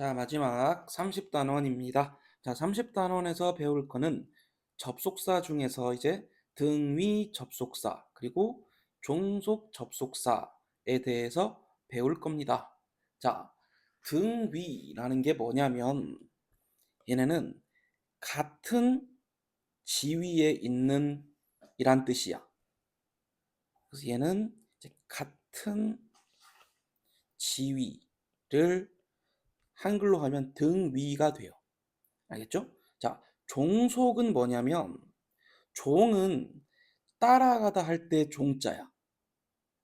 자, 마지막 30단원입니다. 자, 30단원에서 배울 거는 접속사 중에서 이제 등위 접속사 그리고 종속 접속사에 대해서 배울 겁니다. 자, 등위라는 게 뭐냐면 얘네는 같은 지위에 있는 이란 뜻이야. 그래서 얘는 같은 지위를 한글로 하면 등위가 돼요. 알겠죠? 자, 종속은 뭐냐면 종은 따라가다 할 때 종자야.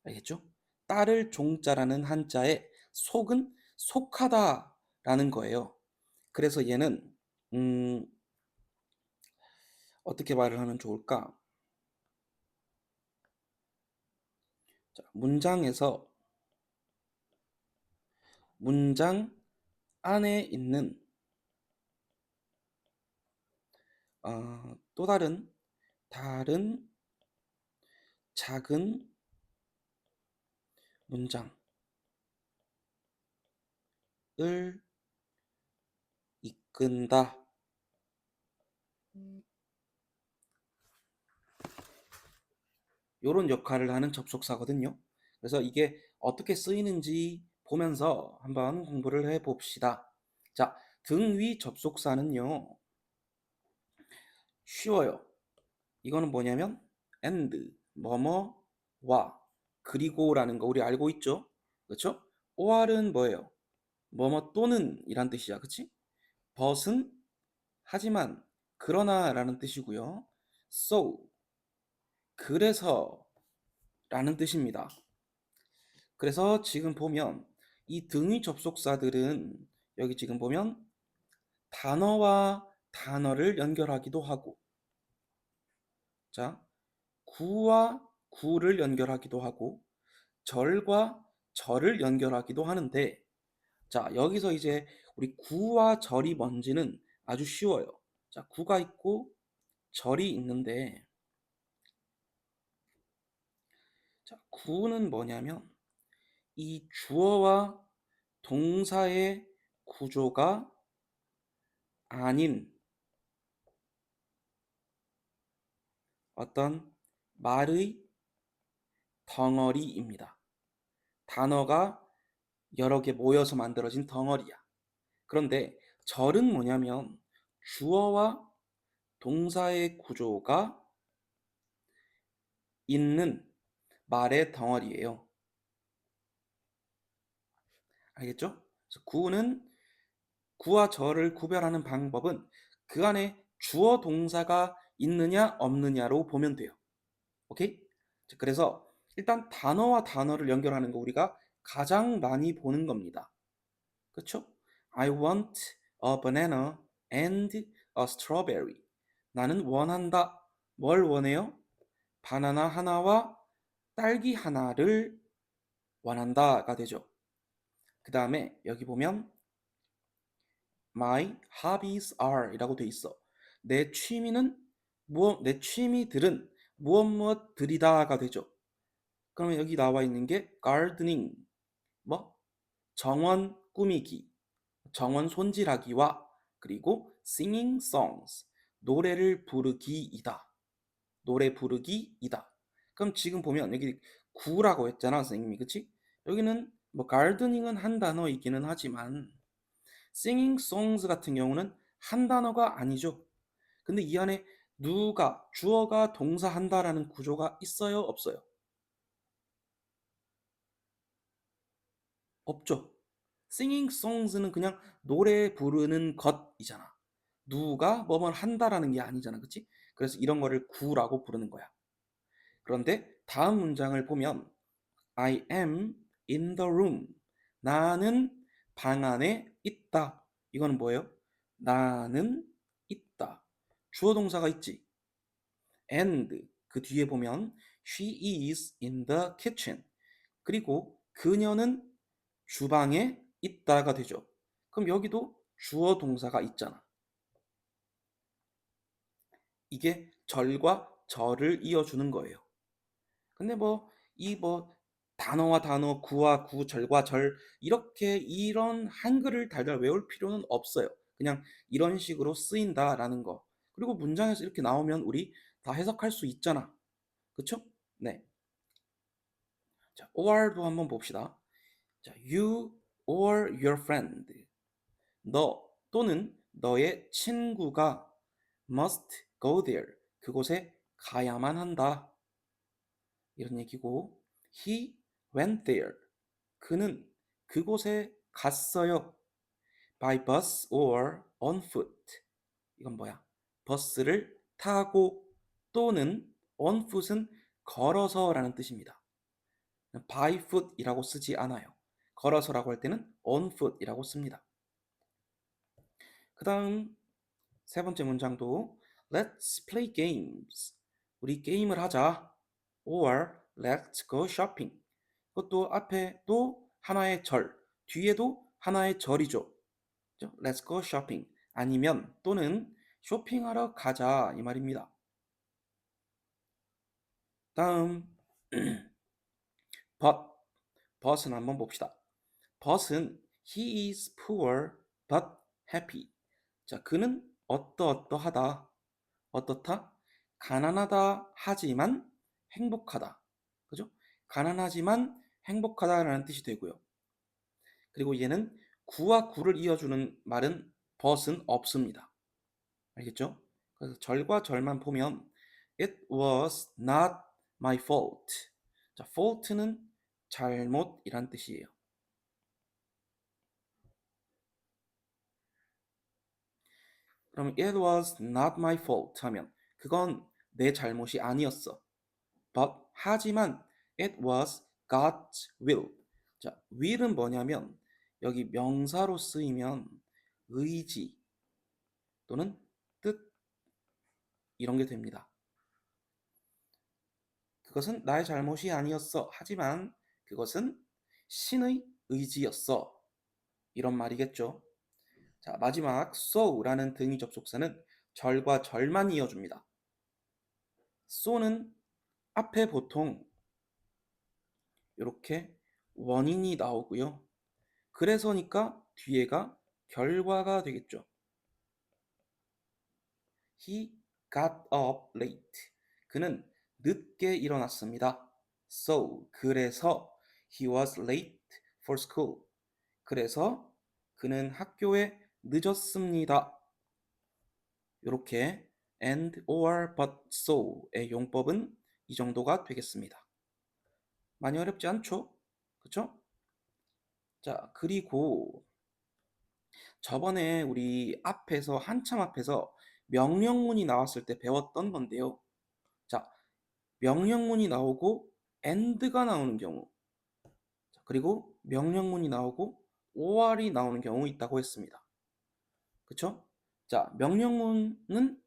알겠죠? 따를 종자라는 한자에 속은 속하다라는 거예요. 그래서 얘는 음, 어떻게 말을 하면 좋을까? 자, 문장에서 문장 안에 있는 어, 또 다른 다른 작은 문장을 이끈다. 요런 역할을 하는 접속사거든요. 그래서 이게 어떻게 쓰이는지 보면서 한번 공부를 해 봅시다. 자, 등위 접속사는요. 쉬워요. 이거는 뭐냐면 and, 뭐뭐와 그리고라는 거 우리 알고 있죠? 그렇죠? or은 뭐예요? 뭐뭐 또는 이란 뜻이야. 그치? but은 하지만 그러나 라는 뜻이고요. so 그래서 라는 뜻입니다. 그래서 지금 보면 이 등위 접속사들은 여기 지금 보면 단어와 단어를 연결하기도 하고 자 구와 구를 연결하기도 하고 절과 절을 연결하기도 하는데 자 여기서 이제 우리 구와 절이 뭔지는 아주 쉬워요. 자 구가 있고 절이 있는데 자 구는 뭐냐면 이 주어와 동사의 구조가 아닌 어떤 말의 덩어리입니다. 단어가 여러 개 모여서 만들어진 덩어리야. 그런데 절은 뭐냐면 주어와 동사의 구조가 있는 말의 덩어리예요. 알겠죠? 그래서 구는 구와 절을 구별하는 방법은 그 안에 주어 동사가 있느냐 없느냐로 보면 돼요. 오케이? 그래서 일단 단어와 단어를 연결하는 거 우리가 가장 많이 보는 겁니다. 그렇죠? I want a banana and a strawberry. 나는 원한다. 뭘 원해요? 바나나 하나와 딸기 하나를 원한다가 되죠. 그 다음에 여기 보면 My hobbies are 이라고 돼 있어. 내 취미는 무엇, 내 취미들은 무엇 무엇들이다가 되죠. 그러면 여기 나와 있는 게 gardening, 뭐 정원 꾸미기, 정원 손질하기와 그리고 singing songs, 노래를 부르기이다. 노래 부르기이다. 그럼 지금 보면 여기 구라고 했잖아, 선생님이. 그치? 여기는 뭐 gardening은 한 단어이기는 하지만 singing songs 같은 경우는 한 단어가 아니죠. 근데 이 안에 누가 주어가 동사한다라는 구조가 있어요, 없어요? 없죠. singing songs는 그냥 노래 부르는 것이잖아. 누가 뭐뭐 한다라는 게 아니잖아. 그치? 그래서 이런 거를 구라고 부르는 거야. 그런데 다음 문장을 보면 I am in the room. 나는 방 안에 있다. 이거는 뭐예요? 나는 있다. 주어 동사가 있지. and 그 뒤에 보면 she is in the kitchen. 그리고 그녀는 주방에 있다가 되죠. 그럼 여기도 주어 동사가 있잖아. 이게 절과 절을 이어주는 거예요. 근데 뭐 이뭐 단어와 단어, 구와 구, 절과 절 이렇게 이런 한글을 달달 외울 필요는 없어요. 그냥 이런 식으로 쓰인다라는 거. 그리고 문장에서 이렇게 나오면 우리 다 해석할 수 있잖아. 그쵸? 네. 자, or도 한번 봅시다. 자, you or your friend. 너 또는 너의 친구가 must go there. 그곳에 가야만 한다. 이런 얘기고 he went there. 그는 그곳에 갔어요. by bus or on foot. 이건 뭐야? 버스를 타고 또는 on foot은 걸어서라는 뜻입니다. by foot이라고 쓰지 않아요. 걸어서라고 할 때는 on foot이라고 씁니다. 그 다음 세 번째 문장도 Let's play games. 우리 게임을 하자. Or let's go shopping. 그것도 앞에 또 하나의 절, 뒤에도 하나의 절이죠. Let's go shopping. 아니면 또는 쇼핑하러 가자 이 말입니다. 다음 but but은 한번 봅시다. but은 he is poor but happy. 자, 그는 어떠어떠하다. 어떻다? 가난하다 하지만 행복하다. 그죠? 가난하지만 행복하다라는 뜻이 되고요. 그리고 얘는 구와 구를 이어주는 말은 but은 없습니다. 알겠죠? 그래서 절과 절만 보면 It was not my fault. 자, fault는 잘못이란 뜻이에요. 그럼 it was not my fault 하면 그건 내 잘못이 아니었어. but 하지만 it was God's will. 자, will은 뭐냐면 여기 명사로 쓰이면 의지 또는 뜻 이런 게 됩니다. 그것은 나의 잘못이 아니었어. 하지만 그것은 신의 의지였어. 이런 말이겠죠. 자, 마지막 so라는 등위 접속사는 절과 절만 이어줍니다. so는 앞에 보통 이렇게 원인이 나오고요. 그래서니까 뒤에가 결과가 되겠죠. He got up late. 그는 늦게 일어났습니다. So, 그래서 he was late for school. 그래서 그는 학교에 늦었습니다. 이렇게 and, or, but, so의 용법은 이 정도가 되겠습니다. 많이 어렵지 않죠? 그쵸? 자, 그리고 저번에 우리 앞에서 한참 앞에서 명령문이 나왔을 때 배웠던 건데요. 자, 명령문이 나오고 and가 나오는 경우 그리고 명령문이 나오고 or이 나오는 경우 있다고 했습니다. 그쵸? 자, 명령문은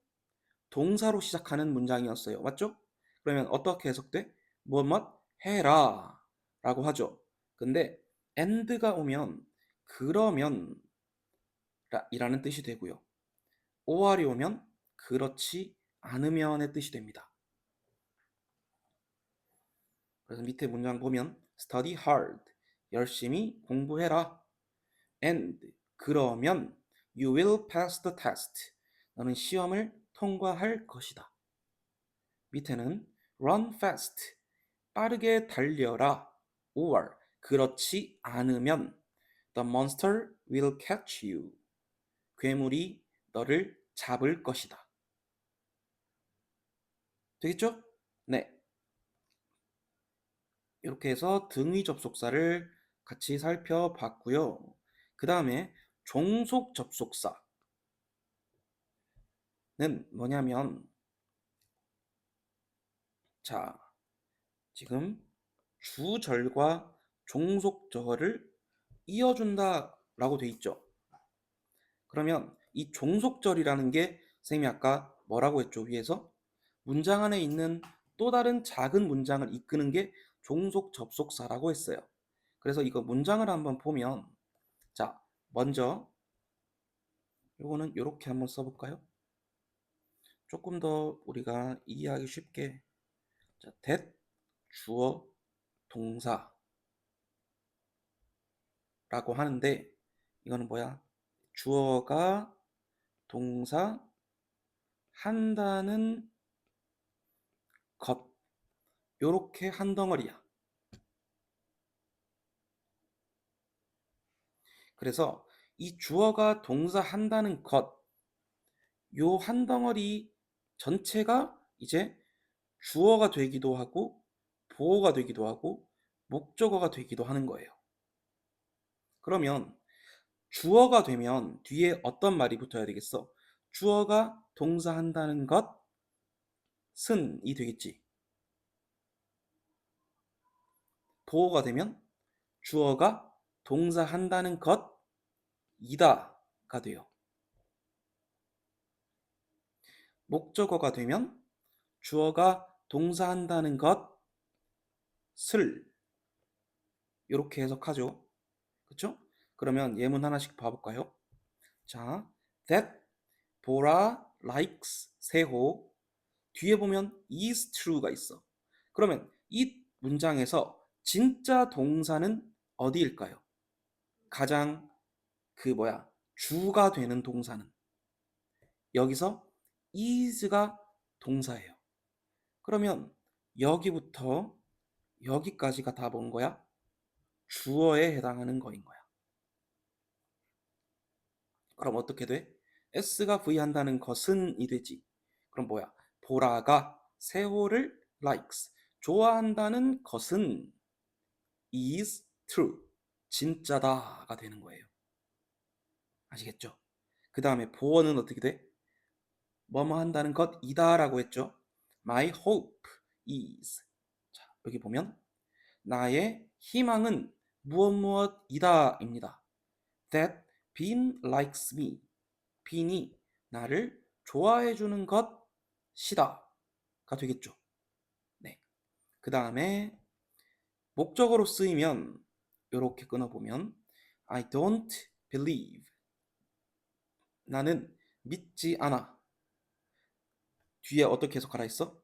동사로 시작하는 문장이었어요. 맞죠? 그러면 어떻게 해석돼? 무엇 무엇 해라 라고 하죠. 근데 and가 오면 그러면 이라는 뜻이 되고요. or이 오면 그렇지 않으면의 뜻이 됩니다. 그래서 밑에 문장 보면 study hard 열심히 공부해라 and 그러면 you will pass the test 너는 시험을 통과할 것이다. 밑에는 run fast 빠르게 달려라 or 그렇지 않으면 the monster will catch you 괴물이 너를 잡을 것이다. 되겠죠? 네. 이렇게 해서 등위 접속사를 같이 살펴봤고요. 그 다음에 종속 접속사는 뭐냐면 자 지금 주절과 종속절을 이어준다 라고 돼 있죠. 그러면 이 종속절이라는 게 선생님이 아까 뭐라고 했죠 위에서 문장 안에 있는 또 다른 작은 문장을 이끄는 게 종속 접속사라고 했어요. 그래서 이거 문장을 한번 보면 자 먼저 요거는 이렇게 한번 써볼까요? 조금 더 우리가 이해하기 쉽게 자, that 주어 동사 라고 하는데 이거는 뭐야? 주어가 동사 한다는 것 요렇게 한 덩어리야. 그래서 이 주어가 동사 한다는 것, 요 한 덩어리 전체가 이제 주어가 되기도 하고 보어가 되기도 하고 목적어가 되기도 하는 거예요. 그러면 주어가 되면 뒤에 어떤 말이 붙어야 되겠어? 주어가 동사 한다는 것은이 되겠지. 보어가 되면 주어가 동사 한다는 것이다가 돼요. 목적어가 되면 주어가 동사 한다는 것 을 이렇게 해석하죠. 그렇죠? 그러면 예문 하나씩 봐볼까요? 자, that 보라 likes 세호 뒤에 보면 is true가 있어. 그러면 이 문장에서 진짜 동사는 어디일까요? 가장 그 뭐야 주가 되는 동사는 여기서 is가 동사예요. 그러면 여기부터 여기까지가 다 뭔 거야? 주어에 해당하는 거인 거야. 그럼 어떻게 돼? s가 v 한다는 것은 이 되지. 그럼 뭐야? 보라가 세호를 likes 좋아한다는 것은 is true 진짜다가 되는 거예요. 아시겠죠? 그 다음에 보어는 어떻게 돼? 뭐뭐 한다는 것이다라고 했죠. My hope is. 자, 여기 보면 나의 희망은 무엇 무엇이다입니다. That Bean likes me. 빈이 나를 좋아해 주는 것이다가 되겠죠. 네. 그 다음에 목적어로 쓰이면 이렇게 끊어보면 I don't believe. 나는 믿지 않아. 뒤에 어떻게 해석하라 했어?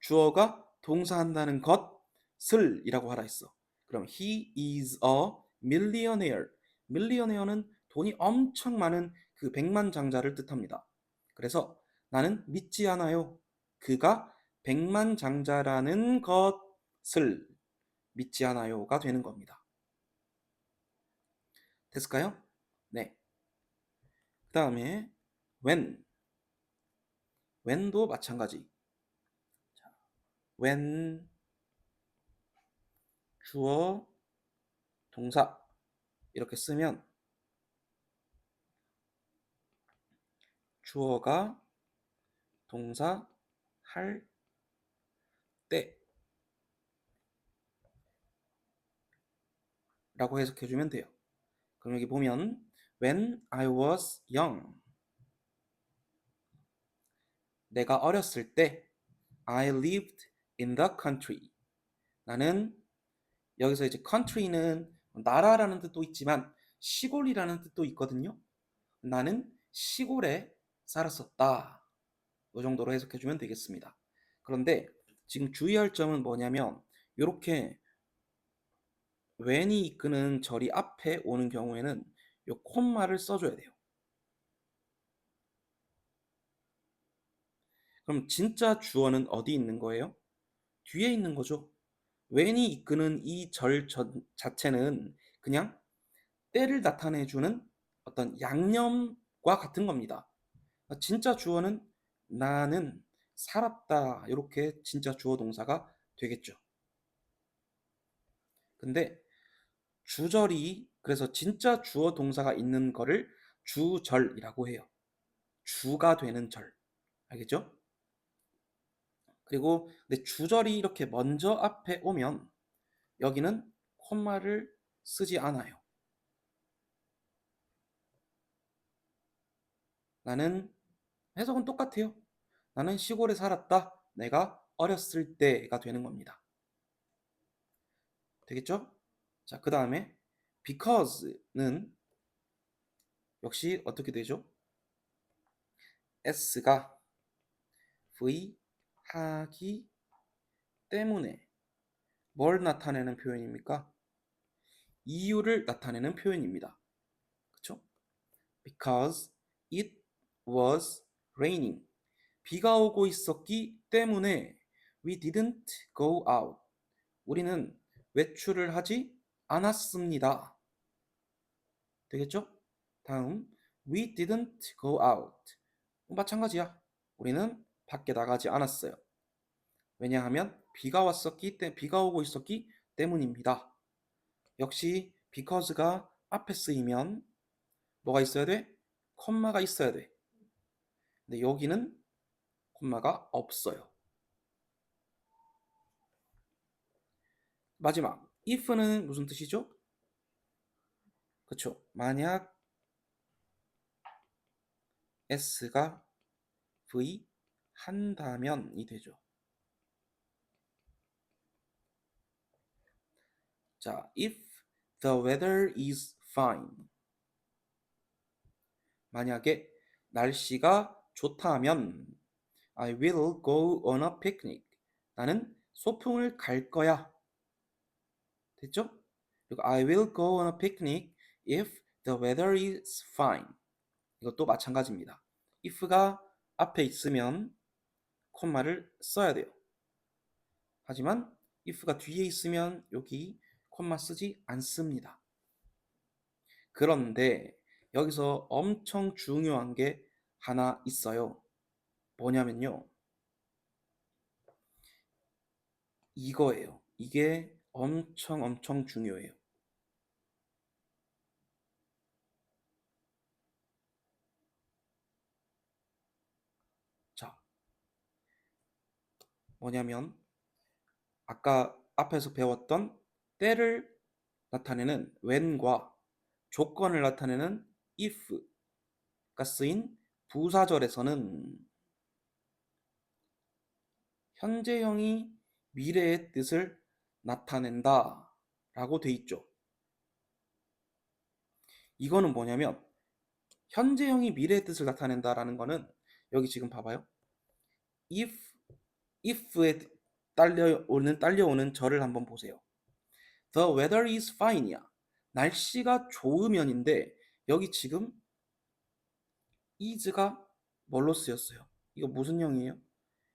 주어가 동사한다는 것을 이라고 하라 했어. 그럼 he is a millionaire. millionaire는 돈이 엄청 많은 그 백만장자를 뜻합니다. 그래서 나는 믿지 않아요. 그가 백만장자라는 것을 믿지 않아요가 되는 겁니다. 됐을까요? 네. 그 다음에 when when도 마찬가지. 자, when 주어 동사 이렇게 쓰면 주어가 동사 할 때 라고 해석해 주면 돼요. 그럼 여기 보면 When I was young 내가 어렸을 때 I lived in the country 나는 여기서 이제 country는 나라라는 뜻도 있지만 시골이라는 뜻도 있거든요. 나는 시골에 살았었다. 이 정도로 해석해 주면 되겠습니다. 그런데 지금 주의할 점은 뭐냐면 이렇게 when이 이끄는 절이 앞에 오는 경우에는 이 콤마를 써줘야 돼요. 그럼 진짜 주어는 어디 있는 거예요? 뒤에 있는 거죠. when이 이끄는 이 절 자체는 그냥 때를 나타내주는 어떤 양념과 같은 겁니다. 진짜 주어는 나는 살았다 이렇게 진짜 주어 동사가 되겠죠. 근데 주절이 그래서 진짜 주어 동사가 있는 거를 주절이라고 해요. 주가 되는 절. 알겠죠? 그리고 근데 주절이 이렇게 먼저 앞에 오면 여기는 콤마를 쓰지 않아요. 나는 해석은 똑같아요. 나는 시골에 살았다. 내가 어렸을 때가 되는 겁니다. 되겠죠? 자, 그 다음에 because는 역시 어떻게 되죠? s가 v 하기 때문에 뭘 나타내는 표현입니까? 이유를 나타내는 표현입니다. 그쵸? Because it was raining. 비가 오고 있었기 때문에 we didn't go out. 우리는 외출을 하지 않았습니다. 되겠죠? 다음 we didn't go out. 마찬가지야. 우리는 밖에 나가지 않았어요. 왜냐하면 비가 왔었기 때 비가 오고 있었기 때문입니다. 역시 because가 앞에 쓰이면 뭐가 있어야 돼? 콤마가 있어야 돼. 근데 여기는 콤마가 없어요. 마지막 if는 무슨 뜻이죠? 그쵸? 만약 s가 v 한다면이 되죠. 자, if the weather is fine. 만약에 날씨가 좋다면 I will go on a picnic. 나는 소풍을 갈 거야. 됐죠? 그리고 I will go on a picnic if the weather is fine. 이것도 마찬가지입니다. if가 앞에 있으면 콤마를 써야 돼요. 하지만 if가 뒤에 있으면 여기 콤마 쓰지 않습니다. 그런데 여기서 엄청 중요한 게 하나 있어요. 뭐냐면요. 이거예요. 이게 엄청 엄청 중요해요. 자, 뭐냐면 아까 앞에서 배웠던 때를 나타내는 when과 조건을 나타내는 if가 쓰인 부사절에서는 현재형이 미래의 뜻을 나타낸다 라고 돼 있죠. 이거는 뭐냐면 현재형이 미래의 뜻을 나타낸다라는 거는 여기 지금 봐봐요. if if에 딸려오는 딸려오는 절을 한번 보세요. The weather is fine이야. 날씨가 좋으면인데 여기 지금 is가 뭘로 쓰였어요? 이거 무슨 형이에요?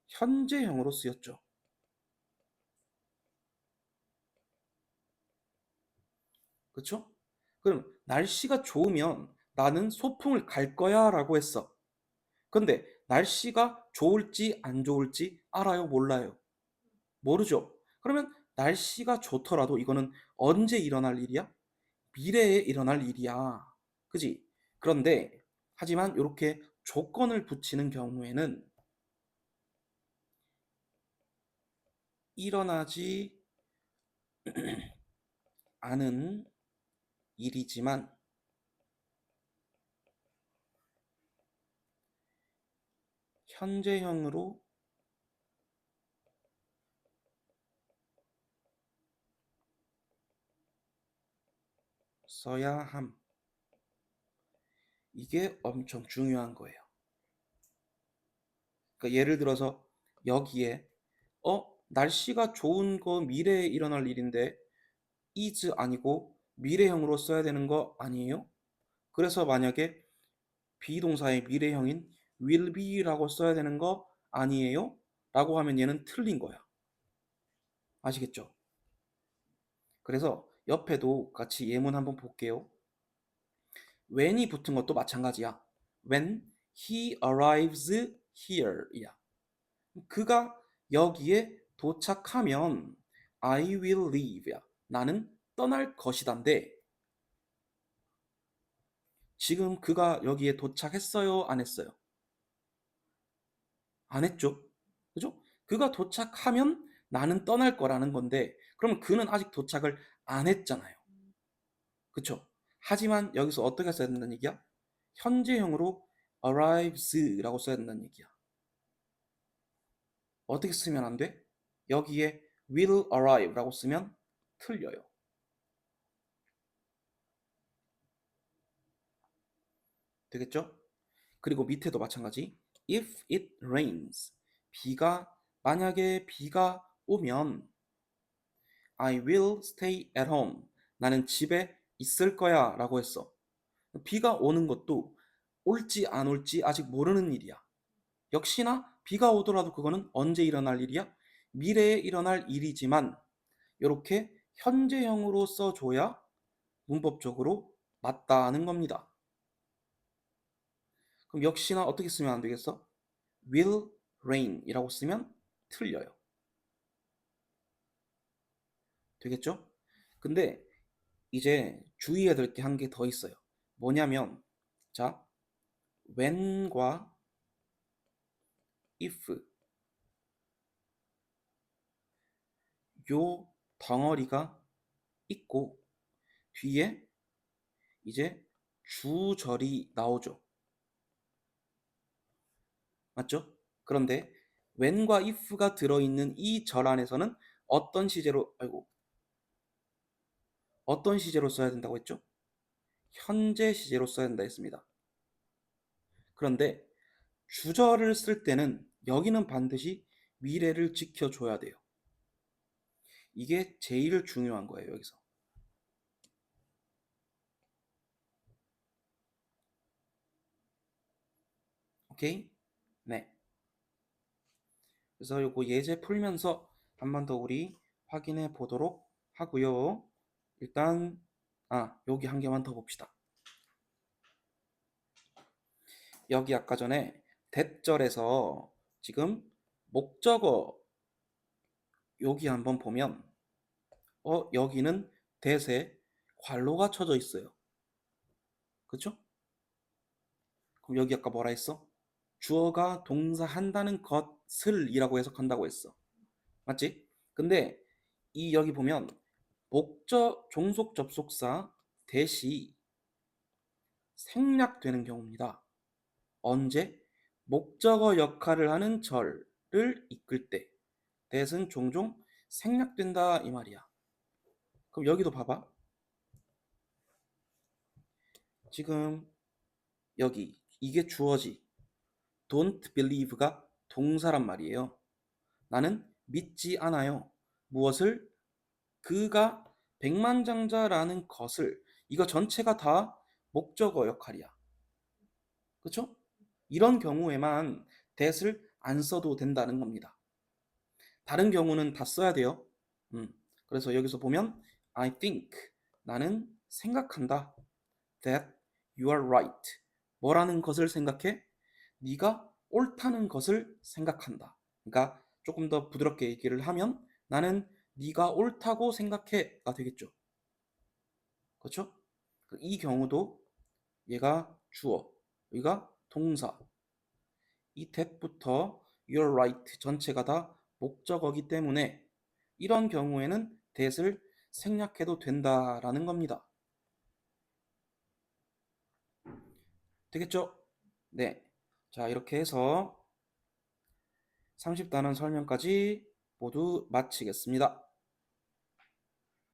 현재형으로 쓰였죠. 그쵸? 그럼 날씨가 좋으면 나는 소풍을 갈 거야 라고 했어. 근데 날씨가 좋을지 안 좋을지 알아요? 몰라요? 모르죠? 그러면 날씨가 좋더라도 이거는 언제 일어날 일이야? 미래에 일어날 일이야. 그지? 그런데 하지만 이렇게 조건을 붙이는 경우에는 일어나지 않은 일이지만 현재형으로 써야 함. 이게 엄청 중요한 거예요. 그러니까 예를 들어서 여기에 어 날씨가 좋은 거 미래에 일어날 일인데 is 아니고 미래형으로 써야 되는 거 아니에요? 그래서 만약에 비동사의 미래형인 will be라고 써야 되는 거 아니에요? 라고 하면 얘는 틀린 거야. 아시겠죠? 그래서 옆에도 같이 예문 한번 볼게요. when이 붙은 것도 마찬가지야. when he arrives here야. 그가 여기에 도착하면 I will leave야. 나는 떠날 것이단데 지금 그가 여기에 도착했어요? 안 했어요? 안 했죠? 그죠? 그가 도착하면 나는 떠날 거라는 건데 그러면 그는 아직 도착을 안 했잖아요. 그쵸? 하지만 여기서 어떻게 써야 된다는 얘기야? 현재형으로 arrives라고 써야 된다는 얘기야. 어떻게 쓰면 안 돼? 여기에 will arrive라고 쓰면 틀려요. 되겠죠? 그리고 밑에도 마찬가지. If it rains. 비가 만약에 비가 오면 I will stay at home. 나는 집에 있을 거야 라고 했어. 비가 오는 것도 올지 안 올지 아직 모르는 일이야. 역시나 비가 오더라도 그거는 언제 일어날 일이야? 미래에 일어날 일이지만 이렇게 현재형으로 써줘야 문법적으로 맞다는 겁니다. 그럼 역시나 어떻게 쓰면 안 되겠어? will rain 이라고 쓰면 틀려요. 되겠죠? 근데 이제 주의해야 될 게 한 개 더 있어요. 뭐냐면 자 when과 if 요 덩어리가 있고 뒤에 이제 주절이 나오죠. 맞죠? 그런데 when과 if가 들어있는 이 절 안에서는 어떤 시제로 아이고 어떤 시제로 써야 된다고 했죠? 현재 시제로 써야 된다 했습니다. 그런데 주절을 쓸 때는 여기는 반드시 미래를 지켜줘야 돼요. 이게 제일 중요한 거예요, 여기서. 오케이? 네. 그래서 요거 예제 풀면서 한 번 더 우리 확인해 보도록 하고요. 일단 아, 여기 한 개만 더 봅시다. 여기 아까 전에 대절에서 지금 목적어 여기 한번 보면 어 여기는 대세 괄호가 쳐져 있어요. 그렇죠? 그럼 여기 아까 뭐라 했어? 주어가 동사 한다는 것을 이라고 해석한다고 했어. 맞지? 근데 이 여기 보면 목적 종속 접속사 대시 생략되는 경우입니다. 언제? 목적어 역할을 하는 절을 이끌 때 that은 종종 생략된다 이 말이야. 그럼 여기도 봐봐. 지금 여기 이게 주어지. Don't believe가 동사란 말이에요. 나는 믿지 않아요. 무엇을? 그가 백만장자라는 것을 이거 전체가 다 목적어 역할이야. 그렇죠? 이런 경우에만 that을 안 써도 된다는 겁니다. 다른 경우는 다 써야 돼요. 음, 그래서 여기서 보면 I think 나는 생각한다. that you are right. 뭐라는 것을 생각해? 네가 옳다는 것을 생각한다. 그러니까 조금 더 부드럽게 얘기를 하면 나는 네가 옳다고 생각해가 되겠죠. 그렇죠? 이 경우도 얘가 주어, 여기가 동사. 이 that부터 you're right 전체가 다 목적어기 때문에 이런 경우에는 that을 생략해도 된다라는 겁니다. 되겠죠? 네. 자, 이렇게 해서 30단원 설명까지 모두 마치겠습니다.